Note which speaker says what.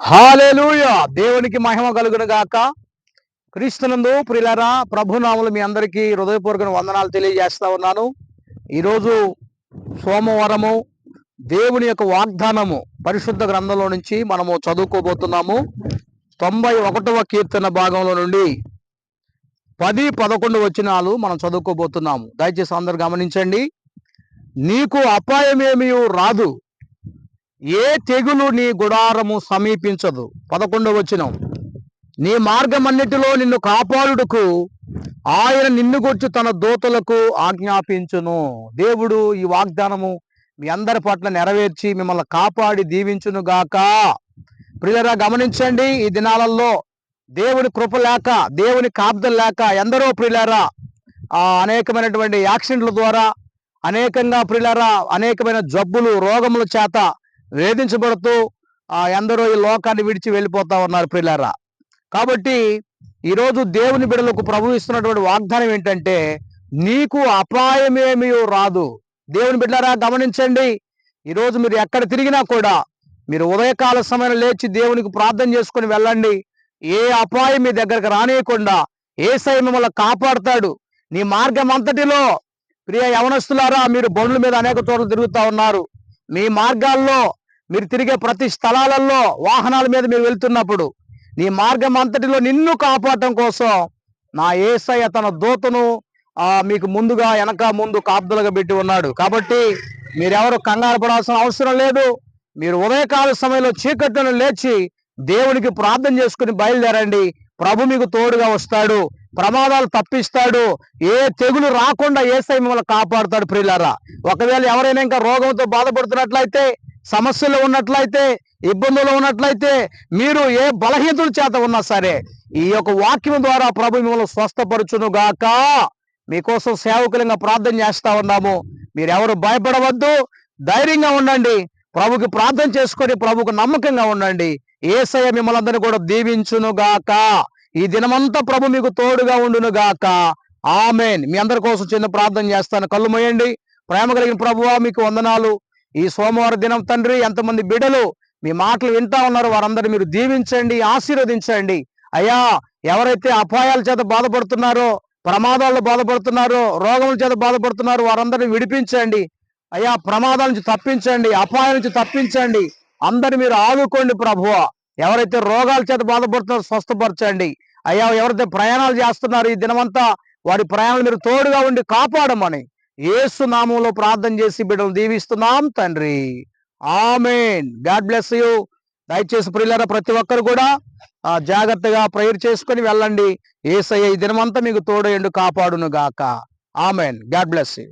Speaker 1: Hallelujah! దేవునికి మహిమ కలుగును గాక. క్రీస్తునందు ప్రిలరా ప్రభునాములు మీ అందరికీ హృదయపూర్వక వందనాలు తెలియజేస్తా ఉన్నాను. ఈరోజు సోమవారము దేవుని యొక్క వాగ్దానము పరిశుద్ధ గ్రంథంలో నుంచి మనము చదువుకోబోతున్నాము. తొంభై ఒకటవ కీర్తన భాగంలో నుండి పది పదకొండు వచనాలు మనం చదువుకోబోతున్నాము. దయచేసి అందరు గమనించండి. నీకు అపాయమేమీ రాదు. ఏ తెగులు నీ గుడారము సమీపించదు? పదకొండవ వచనం. నీ మార్గమన్నిటిలో నిన్ను కాపాడుటకు ఆయన నిన్ను గుర్చి తన దూతలకు ఆజ్ఞాపించును. దేవుడు ఈ వాగ్దానము మీ అందరి పట్ల నెరవేర్చి మిమ్మల్ని కాపాడి దీవించును గాక. ప్రియులరా గమనించండి ఈ దినాలలో దేవుని కృప లేక దేవుని కాబ్దం లేక ఎందరో ప్రియులరా ఆ అనేకమైనటువంటి యాక్సిడెంట్ల ద్వారా అనేకంగా ప్రియులరా అనేకమైన జబ్బులు రోగముల చేత వేధించబడుతూ ఆ ఎందరో ఈ లోకాన్ని విడిచి వెళ్ళిపోతా ఉన్నారు ప్రియులారా కాబట్టి ఈరోజు దేవుని బిడలకు ప్రభు ఇస్తున్నటువంటి వాగ్దానం ఏంటంటే నీకు అపాయమేమీ రాదు. దేవుని బిడ్డారా గమనించండి. ఈరోజు మీరు ఎక్కడ తిరిగినా కూడా మీరు ఉదయకాల సమయం లేచి దేవునికి ప్రార్థన చేసుకుని వెళ్ళండి. ఏ అపాయం మీ దగ్గరకు రానియకుండా ఏ సై మిమ్మల్ని కాపాడుతాడు. నీ మార్గం అంతటిలో ప్రియ యవనస్తులారా మీరు బండ్ల మీద అనేక చోట్ల తిరుగుతూ ఉన్నారు. మీ మార్గాల్లో మీరు తిరిగే ప్రతి స్థలాలలో వాహనాల మీద మీరు వెళ్తున్నప్పుడు నీ మార్గం అంతటిలో నిన్ను కాపాడటం కోసం నా ఏసయ్య తన దూతను మీకు ముందుగా వెనక ముందు కాపుదలుగా పెట్టి ఉన్నాడు. కాబట్టి మీరెవరు కంగారు పడాల్సిన అవసరం లేదు. మీరు ఉదయకాల సమయంలో చీకట్లను లేచి దేవునికి ప్రార్థన చేసుకుని బయలుదేరండి. ప్రభు మీకు తోడుగా వస్తాడు ప్రమాదాలు తప్పిస్తాడు ఏ తెగులు రాకుండా ఏసై మిమ్మల్ని కాపాడుతాడు ప్రియులారా. ఒకవేళ ఎవరైనా ఇంకా రోగంతో బాధపడుతున్నట్లయితే సమస్యలు ఉన్నట్లయితే ఇబ్బందులు ఉన్నట్లయితే మీరు ఏ బలహీనతల చేత ఉన్నా సరే ఈ యొక్క వాక్యం ద్వారా ప్రభు మిమ్మల్ని స్వస్థపరచును గాక. మీకోసం సేవకులంగా ప్రార్థన చేస్తా ఉన్నాము. మీరెవరు భయపడవద్దు. ధైర్యంగా ఉండండి. ప్రభుకి ప్రార్థన చేసుకొని ప్రభుకు నమ్మకంగా ఉండండి. ఏసయ్య మిమ్మల్ని అందరినీ కూడా దీవించును గాక ఈ దినమంతా ప్రభు మీకు తోడుగా ఉండును గాక ఆమెన్. మీ అందరి కోసం చిన్న ప్రార్థన చేస్తాను. కళ్ళు మొయ్యండి ప్రేమ కలిగిన ప్రభువా మీకు వందనాలు. ఈ సోమవారం దినం తండ్రి ఎంతమంది బిడ్డలు మీ మాటలు వింటా ఉన్నారు వారందరూ మీరు దీవించండి ఆశీర్వదించండి. అయ్యా ఎవరైతే అపాయాల చేత బాధపడుతున్నారో ప్రమాదాల్లో బాధపడుతున్నారో రోగముల చేత బాధపడుతున్నారో వారందరిని విడిపించండి. అయ్యా ప్రమాదాల నుంచి తప్పించండి అపాయం నుంచి తప్పించండి. అందరు మీరు ఆదుకోండి ప్రభువ. ఎవరైతే రోగాల చేత బాధపడుతున్నారో స్వస్థపరచండి. అయ్యా ఎవరైతే ప్రయాణాలు చేస్తున్నారు ఈ దినమంతా వారి ప్రయాణాలు మీరు తోడుగా ఉండి కాపాడమని ఏసు నామంలో ప్రార్థన చేసి బిడ్డలు దీవిస్తున్నాం తండ్రి. ఆమెన్. God bless you. దయచేసి ప్రియులరా ప్రతి ఒక్కరు కూడా జాగ్రత్తగా ప్రేయర్ చేసుకొని వెళ్ళండి. ఏసయ్య ఈ దినమంతా మీకు తోడయండు కాపాడును గాక ఆమెన్. God bless you.